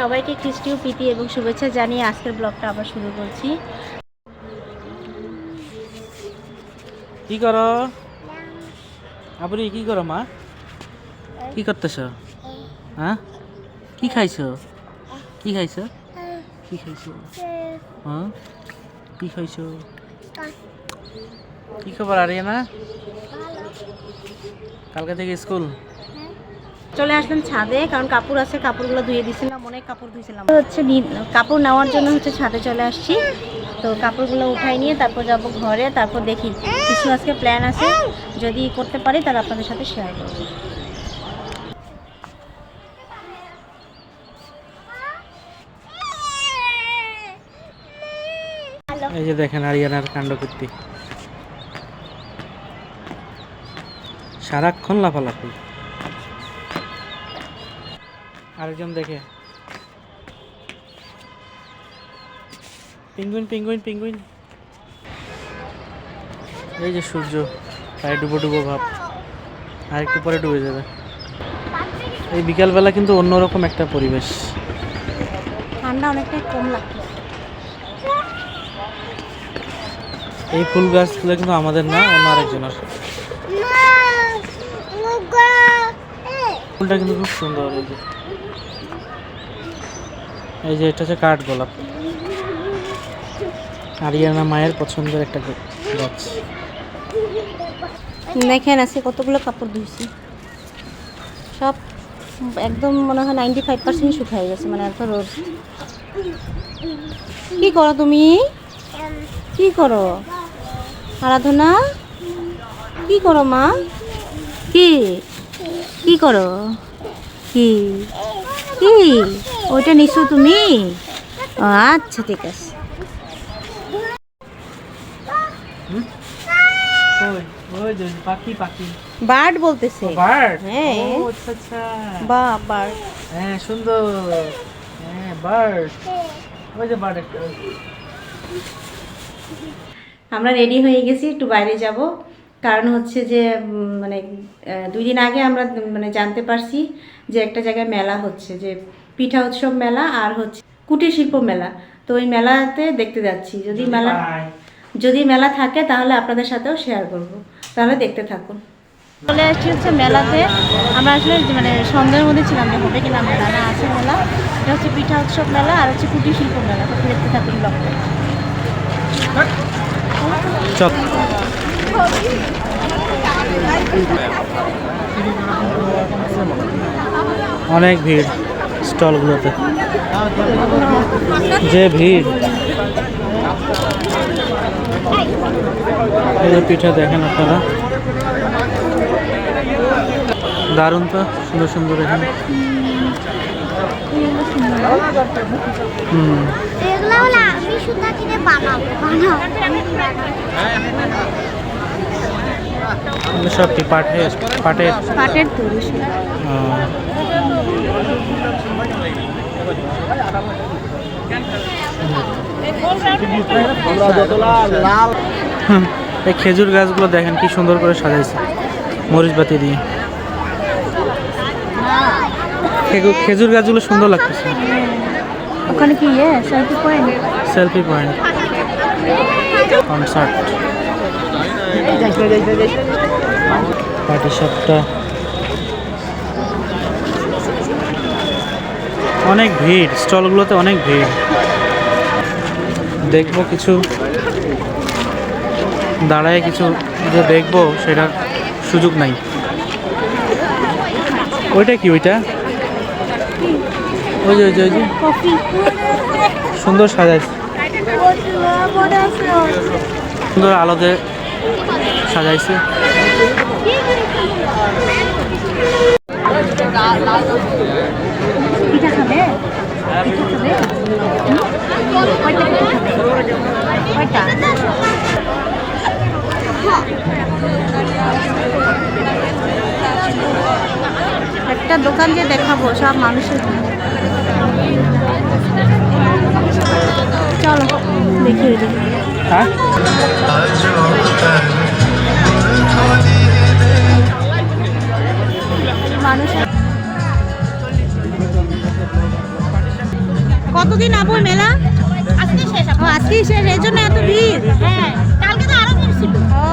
সবাইকে খ্রিস্টীয় প্রীতি এবং শুভেচ্ছা জানিয়ে আজকের ব্লগটা আবার শুরু করছি। কি করো? আপনি কি করো মা? কি করতেছ? হ্যাঁ? কি খাইছো? কি খাইছো? কি খাইছো? হ্যাঁ? কি খাইছো? কি খবর আরিয়ানা? কালকে থেকে স্কুল? চলে আসলাম ছাদে, কারণ কাপড় আছে, কাপড়গুলো ধুয়ে দিছিলাম, অনেক কাপড় ধুয়েছিলাম হচ্ছে কাপড় নেওয়ার জন্য হচ্ছে ছাদে চলে আসছি। তো কাপড়গুলো উঠাই নিয়ে তারপর যাব ঘরে, তারপর দেখি কিছু আজকে প্ল্যান আছে। যদি করতে পারি, তাহলে আপনাদের সাথে শেয়ার করব। এই যে দেখেন আরিয়ানার কাণ্ড কীর্তি সারাক্ষণ লাফালাফি। আরেকজন দেখে। পিঙ্গুইন পিঙ্গুইন পিঙ্গুইন এই যে সূর্য প্রায় ডুবো ডুবো ভাব। আর একটু পরে ডুবে যাবে। এই বিকালবেলা কিন্তু অন্যরকম একটা পরিবেশ। ঠান্ডা অনেকটাই কম লাগছে। এই ফুল গাছগুলো কিন্তু আমাদের না অন্য আরেকজনের। ফুলটা কিন্তু খুব সুন্দর এই যে এটা হচ্ছে কাঠ গোলাপ। আরিয়ানা মায়ের পছন্দের একটা গাছ। দেখেন, আজকে কতগুলো কাপড় ধুইছি। সব একদম মনে হয় নাইনটি ফাইভ পার্সেন্ট শুকাই গেছে মানে এত রোদ। কি করো তুমি? কি করো? আরাধনা? কি করো মা? কি? কি করো? কি? কি? ওইটা নিছো তুমি? আচ্ছা ঠিক আছে। ওই ওই যে পাখি পাখি। বার্ড বলতেছে। বার্ড? হ্যাঁ। আচ্ছা আচ্ছা। বা বার্ড। হ্যাঁ সুন্দর। হ্যাঁ বার্ড। ওই যে বার্ড একটা। আমরা রেডি হয়ে গেছি একটু বাইরে যাব। কারণ হচ্ছে যে মানে দুই দিন আগে আমরা মানে জানতে পারছি যে একটা জায়গায় মেলা হচ্ছে যে পিঠা উৎসব মেলা আর হচ্ছে কুটির শিল্প মেলা। তো ওই মেলাতে দেখতে যাচ্ছি। যদি মেলা যদি মেলা থাকে তাহলে আপনাদের সাথেও শেয়ার করব। তাহলে দেখতে থাকুন। চলে আসছি হচ্ছে মেলাতে। আমরা আসলে মানে সন্ধ্যার মধ্যে ছিলাম যে হবে কিনা মেলা না আছে মেলা। এটা হচ্ছে পিঠা উৎসব মেলা আর হচ্ছে কুটির শিল্প মেলা। তো দেখতে থাকুন ব্লগটা চল। অনেক ভিড় স্টলগুলোতে। যে ভিড়। যে দেখেন আপনারা। দারুণ তো, সুন্দর সুন্দর এখানে। হুম। এগুলো আমি সুতা কিনে বানাবো বানাবো। সব কি পাটের পাটের পাটের তৈরি এই খেজুর গাছগুলো দেখেন কি সুন্দর করে সাজাইছে মরিচ বাতি দিয়ে। খেজু- খেজুর গাছগুলো সুন্দর লাগতেছে। ওখানে কি selfie point selfie point concert অনেক ভিড়, স্টলগুলোতে অনেক ভিড়। দেখব কিছু, দাঁড়ায় কিছু যে দেখব সেটার সুযোগ নাই। ওইটা কি ওইটা? ওই যে ওই যে ওই যে। সুন্দর সাজাইছে। সুন্দর আলোতে সাজাইছে। একটা দোকান যে দেখাবো সব মানুষের। চলো হ্যাঁ? কতদিন আবু মেলা? আজকে শেষ ও শেষ এই জন্য এত ভিড়? হ্যাঁ কালকে তো আরও ভিড় ছিল। ও।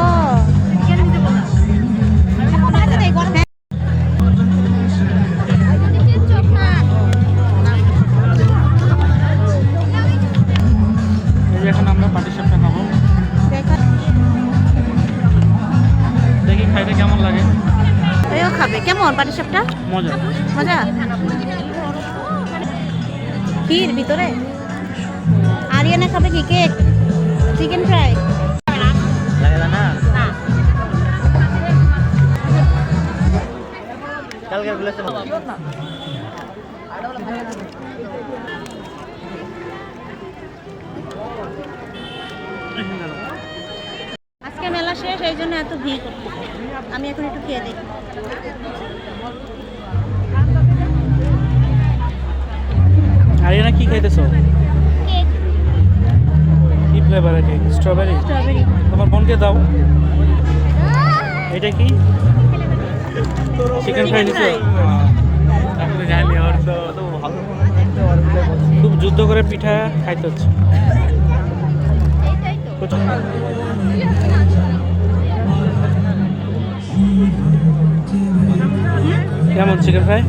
দেখি খাইতে কেমন লাগে? এও খাবে। কেমন পাটিসাপটা মজা। মজা? ক্ষীর ভিতরে? আরিয়ানা খাবে কি কেক? চিকেন ফ্রাই কালকে আজকে মেলা শেষ এই জন্য এত ভিড় করতে আমি এখন একটু খেয়ে দেখি। আরিয়ানা কি খাইতেছো? কি ফ্লেভারের কেক? স্ট্রবেরি স্ট্রবেরি তোমার বোনকে দাও। এটা কি? চিকেন ফ্রাই নিছো খুব যুদ্ধ করে পিঠা খাইতে হচ্ছে। কেমন চিকেন ফ্রাই?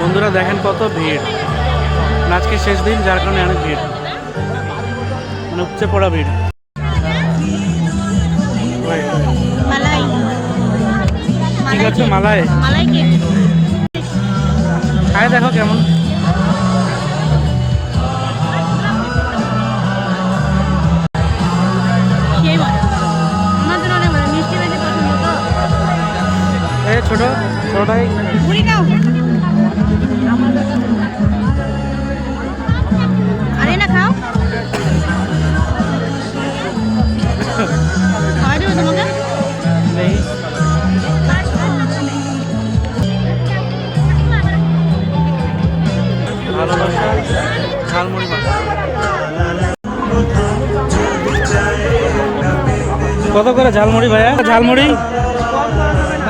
বন্ধুরা দেখেন কত ভিড়। আজকে শেষ দিন যার কারণে অনেক ভিড়। মানে উপচে পড়া ভিড়। ঠিক আছে মালায় মালাই। খায় দেখো কেমন। ছোট ছোটটাই। আরে না খাও। দেবে তোমাকে? ভালোবাসা ঝালমুড়ি মাছ কত করে ঝালমুড়ি ভাইয়া? ঝালমুড়ি?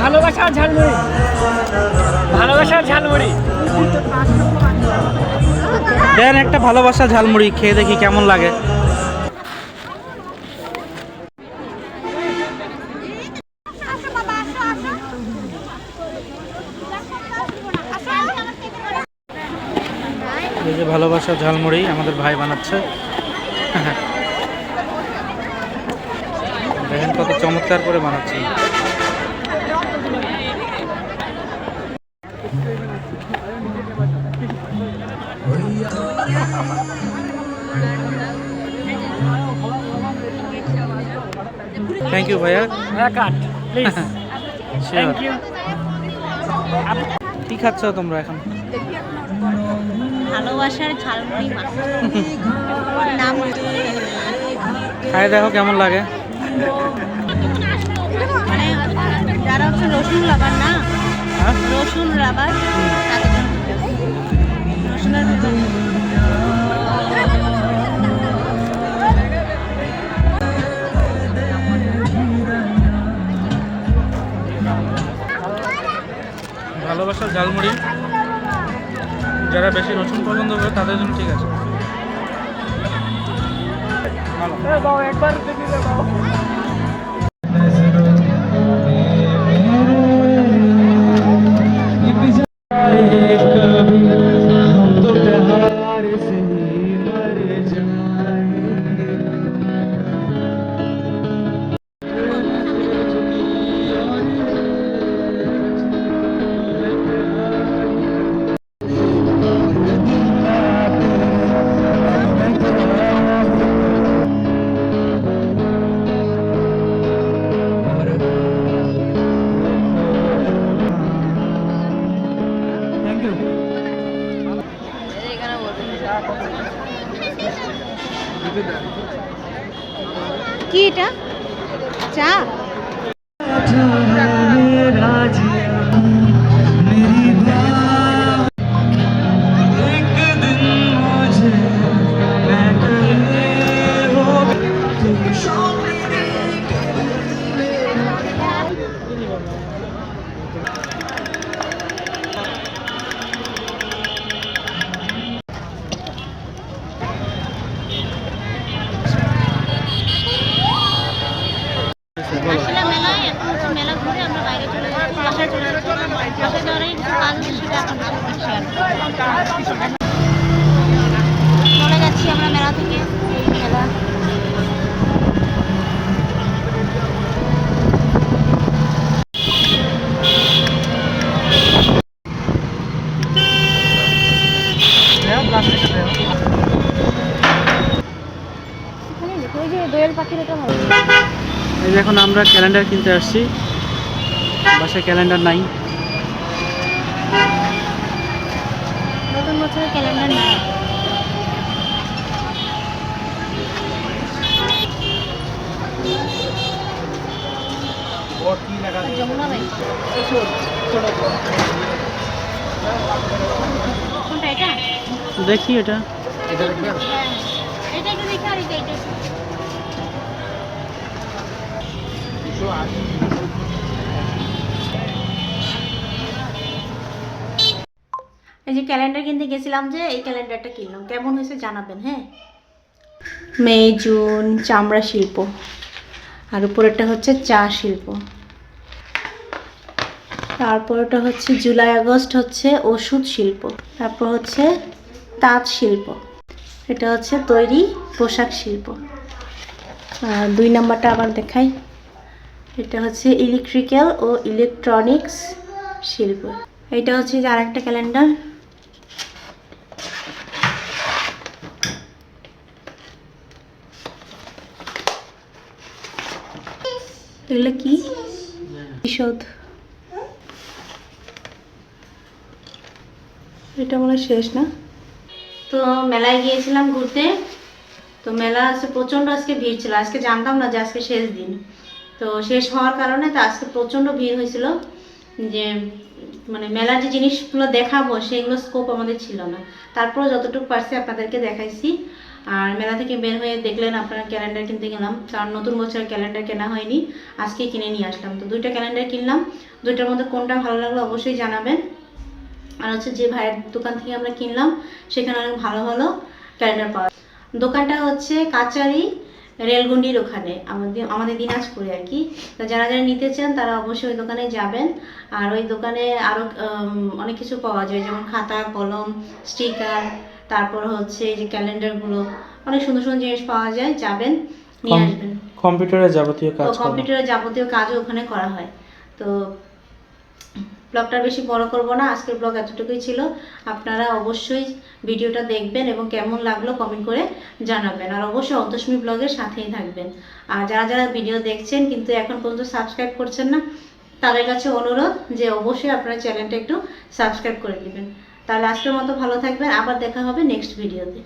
ভালোবাসা ঝালমুড়ি। ভালোবাসার ঝালমুড়ি। দেন একটা ভালোবাসা ঝালমুড়ি খেয়ে দেখি কেমন লাগে। ভালোবাসা ঝালমুড়ি আমাদের ভাই বানাচ্ছে। দেখেন কত চমৎকার করে বানাচ্ছে। থ্যাংক ইউ ভাইয়া। Cut please Sure. Thank you কি খাচ্ছ তোমরা এখন? ভালোবাসার ঝালমুড়ি মাছ। নাম খাই দেখো কেমন লাগে। মানে যারা হচ্ছে রসুন লাভার না হ্যাঁ? রসুন লাভার রসুনের ভালোবাসার ঝালমুড়ি। যারা বেশি রসুন পছন্দ করে তাদের জন্য ঠিক আছে। ভালো একবার কি এটা? চা? এখন আমরা ক্যালেন্ডার কিনতে আসছি। বাসায় ক্যালেন্ডার নাই। নতুন বছরের ক্যালেন্ডার না যমুনা ভাই কোনটা এটা? দেখি হ্যাঁ। এটা একটু দেখে আর এটা এটা একটু। এই যে ক্যালেন্ডার কিনতে গেছিলাম যে, এই ক্যালেন্ডারটা কিনলাম। কেমন হয়েছে জানাবেন হ্যাঁ? মে, জুন, চামড়া শিল্প। আর উপরেরটা হচ্ছে চা শিল্প। তারপরটা হচ্ছে জুলাই, আগস্ট হচ্ছে ওষুধ শিল্প। তারপর হচ্ছে তাঁত শিল্প। এটা হচ্ছে তৈরি পোশাক শিল্প। দুই নাম্বারটা আবার দেখাই। এটা হচ্ছে ইলেকট্রিক্যাল ও ইলেকট্রনিক্স শিল্প। এটা হচ্ছে যে আরেকটা ক্যালেন্ডার এগুলো কি? এটা মনে শেষ না? তো মেলায় গিয়েছিলাম ঘুরতে। তো মেলা আজকে প্রচণ্ড আজকে ভিড় ছিল। আজকে জানতাম না যে আজকে শেষ দিন। তো শেষ হওয়ার কারণে তো আজকে প্রচণ্ড ভিড় হয়েছিল যে মানে মেলার যে জিনিসগুলো দেখাবো সেগুলো স্কোপ আমাদের ছিল না। তারপর যতটুকু পারছি আপনাদেরকে দেখাইছি। আর মেলা থেকে বের হয়ে দেখলেন আপনারা ক্যালেন্ডার কিনতে গেলাম। কারণ নতুন বছরের ক্যালেন্ডার কেনা হয়নি। আজকে কিনে নিয়ে আসলাম। তো দুইটা ক্যালেন্ডার কিনলাম। দুইটার মধ্যে কোনটা ভালো লাগল অবশ্যই জানাবেন। আর হচ্ছে যে ভাইয়ের দোকান থেকে আমরা কিনলাম, সেখানে অনেক ভালো ভালো ক্যালেন্ডার পাওয়া দোকানটা হচ্ছে কাচারি রেলগুন্ডির ওখানে আমাদের আমাদের দিনাজপুরে আর কি। তো যারা যারা নিতে চান তারা অবশ্যই ওই দোকানে যাবেন। আর ওই দোকানে আরও অনেক কিছু পাওয়া যায় যেমন খাতা কলম স্টিকার তারপর হচ্ছে এই যে ক্যালেন্ডারগুলো অনেক সুন্দর সুন্দর জিনিস পাওয়া যায় যাবেন নিয়ে আসবেন। কম্পিউটারের যাবতীয় কাজ কম্পিউটারের যাবতীয় কাজও ওখানে করা হয়। তো ব্লগটা বেশি বড় করব না, আজকের ব্লগ এতটুকুই ছিল। আপনারা অবশ্যই ভিডিওটা দেখবেন এবং কেমন লাগল কমেন্ট করে জানাবেন। আর অবশ্যই অন্তস্মী ব্লগের সাথেই থাকবেন। আর যারা যারা ভিডিও দেখছেন কিন্তু এখন পর্যন্ত সাবস্ক্রাইব করছেন না, তাদের কাছে অনুরোধ যে অবশ্যই আপনারা চ্যানেলটা একটু সাবস্ক্রাইব করে দিবেন। তাহলে আজকের মতো ভালো থাকবেন। আবার দেখা হবে নেক্সট ভিডিওতে